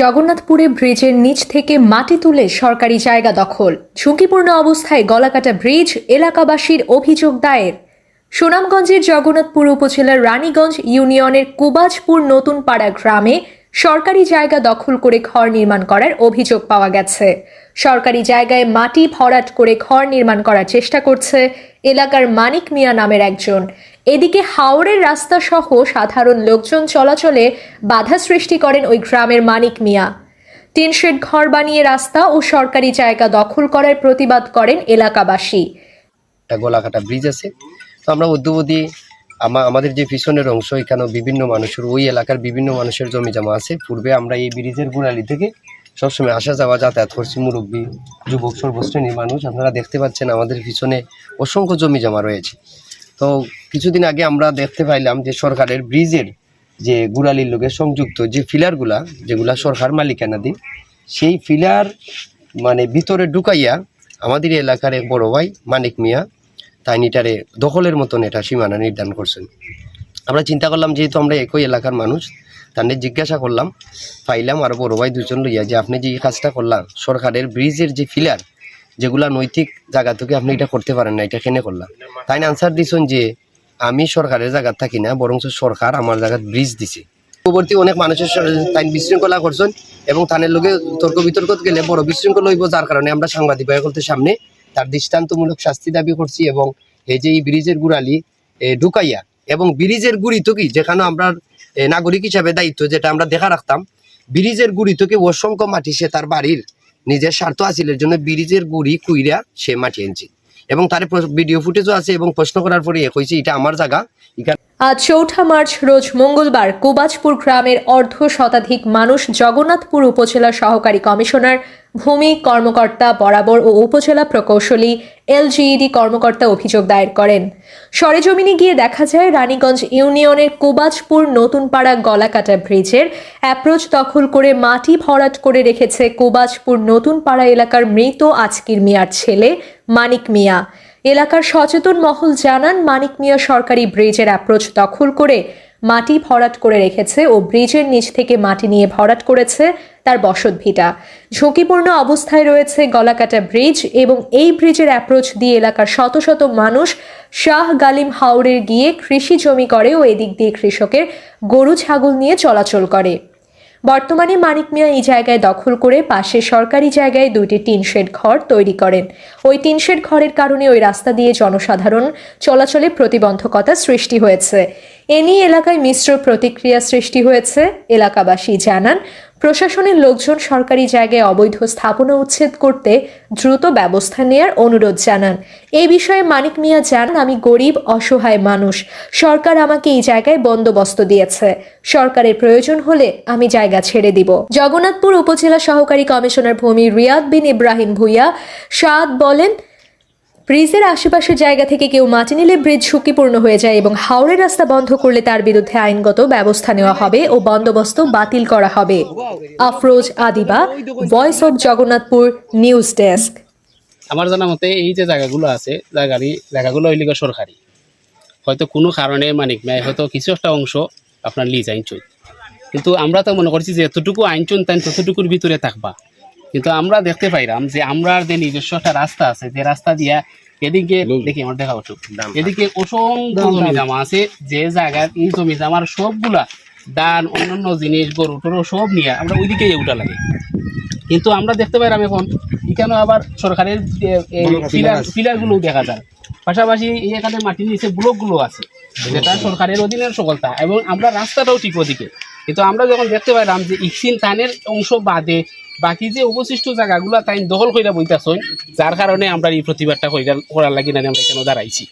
জগন্নাথপুরে ব্রিজের নিচ থেকে মাটি তুলে সরকারি জায়গা দখল। ঝুঁকিপূর্ণ অবস্থায় গলাকাটা ব্রিজ এলাকাবাসীর অভিযোগ দায়ের। সুনামগঞ্জের জগন্নাথপুর উপজেলার রানীগঞ্জ ইউনিয়নের কুবাজপুর নতুন পাড়া গ্রামে সরকারি জায়গা দখল করে ঘর নির্মাণ করার অভিযোগ পাওয়া গেছে। সরকারি জায়গায় মাটি ভরাট করে ঘর নির্মাণ করার চেষ্টা করছে এলাকার মানিক মিয়া নামের একজন। এদিকে হাওড়ের রাস্তা সহ সাধারণ লোকজন চলাচলে বাধা সৃষ্টি করেন ওই গ্রামের মানিক মিয়া। টিন শেড ঘর বানিয়ে রাস্তা ও সরকারি জায়গা দখল করার প্রতিবাদ করেন এলাকাবাসী। একটা গোলাকাটা ব্রিজ আছে। তো আমরা আমা আমাদের যে পিছনের অংশ এখানেও বিভিন্ন মানুষের, ওই এলাকার বিভিন্ন মানুষের জমি জমা আছে। পূর্বে আমরা এই ব্রিজের গোড়ালি থেকে সবসময় আসা যাওয়া যাতায়াত করছি। মুরব্বী, যুবক, সর্বশ্রেণীর মানুষ, আপনারা দেখতে পাচ্ছেন আমাদের পিছনে অসংখ্য জমি জমা রয়েছে। তো কিছুদিন আগে আমরা দেখতে পাইলাম যে সরকারের ব্রিজের যে গুড়ালির লোকের সংযুক্ত যে ফিলারগুলা, যেগুলা সরকার মালিকানাধীন, সেই ফিলার মানে ভিতরে ঢুকাইয়া আমাদের এলাকার এক বড় ভাই, মানিক মিয়া, তাই নিটারে দখলের মতন এটা সীমানা নির্ধারণ করছেন। আমরা চিন্তা করলাম, যেহেতু আমরা একই এলাকার মানুষ তাদের জিজ্ঞাসা করলাম, পাইলাম আর বড় ভাই দুজন লইয়া যে আপনি যে কাজটা করলাম সরকারের ব্রিজের যে ফিলার যেগুলা নৈতিক জায়গা থেকে আপনি এটা করতে পারেন না, এটা কেনে করলাম? তাই আনসার দিছেন যে, আমি সরকারের জায়গা থাকি না বরং সরকার আমার জায়গায় ব্রিজ দিছে। পরবর্তী অনেক মানুষের তাই বিশৃঙ্খলা করছেন এবং তানের লোকে তর্ক বিতর্ক গেলে বড় বিশৃঙ্খলা হইব, যার কারণে আমরা সাংবাদিক সামনে তার দৃষ্টান্তমূলক শাস্তি দাবি করছি এবং এই যে এই ব্রিজের গুড়ালি ঢুকাইয়া এবং ব্রিজের গুড়ি তো কি যেখানে আমরা নাগরিক হিসাবে দায়িত্ব, যেটা আমরা দেখা রাখতাম ব্রিজের গুড়ি থেকে অসংখ্য মাটি সে তার বাড়ির নিজের স্বার্থ হাসিলের জন্য ব্রিজের গুড়ি কুইরা সে মাটি এনেছে এবং তার ভিডিও ফুটেজও আছে এবং প্রশ্ন করার পরে কইছে, এটা আমার জায়গা। আজ চৌঠা মার্চ, রোজ মঙ্গলবার কুবাজপুর গ্রামের অর্ধ শতাধিক মানুষ জগন্নাথপুর উপজেলা সহকারী কমিশনার ভূমি কর্মকর্তা বরাবর ও উপজেলা প্রকৌশলী এলজিইডি কর্মকর্তা অভিযোগ দায়ের করেন। সরেজমিনে গিয়ে দেখা যায়, রানীগঞ্জ ইউনিয়নের কুবাজপুর নতুনপাড়া গলাকাটা ব্রিজের অ্যাপ্রোচ দখল করে মাটি ভরাট করে রেখেছে কুবাজপুর নতুনপাড়া এলাকার মৃত আজকির মিয়ার ছেলে মানিক মিয়া। এলাকার সচেতন মহল জানান, মানিক মিয়া সরকারি ব্রিজের অ্যাপ্রোচ দখল করে মাটি ভরাট করে রেখেছে ও ব্রিজের নিচ থেকে মাটি নিয়ে ভরাট করেছে তার বসত ভিটা ঝুঁকিপূর্ণ অবস্থায় রয়েছে গলাকাটা ব্রিজ এবং এই ব্রিজের অ্যাপ্রোচ দিয়ে এলাকার শত শত মানুষ শাহ গালিম হাওড়ের গিয়ে কৃষি জমি করে ও এদিক দিয়ে কৃষকের গরু ছাগল নিয়ে চলাচল করে। বর্তমানে মানিক মিয়া এই জায়গায় দখল করে পাশে সরকারি জায়গায় দুইটি টিন শেড ঘর তৈরি করেন। ওই টিন শেড ঘরের কারণে ওই রাস্তা দিয়ে জনসাধারণ চলাচলে প্রতিবন্ধকতা সৃষ্টি হয়েছে। এ নিয়ে এলাকায় মিশ্র প্রতিক্রিয়া সৃষ্টি হয়েছে। এলাকাবাসী জানান প্রশাসনের লোকজন সরকারি জায়গায় অবৈধ স্থাপনা উচ্ছেদ করতে দ্রুত ব্যবস্থা নেয়ার অনুরোধ জানান। এই বিষয়ে মানিক মিয়া জানান, আমি গরিব, অসহায় মানুষ। সরকার আমাকে এই জায়গায় বন্দোবস্ত দিয়েছে। সরকারের প্রয়োজন হলে আমি জায়গা ছেড়ে দিব। জগন্নাথপুর উপজেলা সহকারী কমিশনার ভূমি রিয়াদ বিন ইব্রাহিম ভুইয়া সাদ বলেন ব্রিজের আশেপাশের জায়গা থেকে কেউ মাটি নিলে ব্রিজ ঝুঁকিপূর্ণ হয়ে যায় এবং হাওড়ের রাস্তা বন্ধ করলে তার বিরুদ্ধে আইনগত ব্যবস্থা নেওয়া হবে ও বন্দোবস্ত বাতিল করা হবে। Afroz Adiba voice of Jagannathpur news desk আমার জানা মতে এই যে জায়গাগুলো আছে, জায়গারি, জায়গাগুলো গিয়ে সরকারি। হয়তো কোনো কারণে মানিক মেয় হয়তো কিছু একটা অংশ আপনার লিজ আইনচুন কিন্তু আমরা তো মনে করছি যে এতটুকু আইনচুন তাই ততটুকুর ভিতরে থাকবা। কিন্তু আমরা দেখতে পাইলাম যে আমরা যে নিজস্ব একটা রাস্তা আছে যে রাস্তা দিয়া এদিকে দেখি আমার দেখা উঠুক। এদিকে অসংখ্য জমি জমা আছে যে জায়গায় এই জমি জামার সবগুলা দান অন্যান্য জিনিস গরু টরু সব নিয়ে আমরা ওইদিকে উঠা লাগে। কিন্তু আমরা দেখতে পাইলাম এখন এখানে আবার সরকারের পিলার ফিলারগুলো দেখা যায়। পাশাপাশি এখানে মাটির নিচে ব্লকগুলো আছে যেটা সরকারের অধীনের সকলতা এবং আমরা রাস্তাটাও ঠিক ওদিকে। কিন্তু আমরা যখন দেখতে পাইলাম যে ইকসিন তানের অংশ বাদে বাকি যে অবশিষ্ট জায়গাগুলো তাই দখল কইরা বইতাছই যার কারণে আমরা এই প্রতিবাদটা কইরা করার লাগি না আমরা কেন দাঁড়াইছি।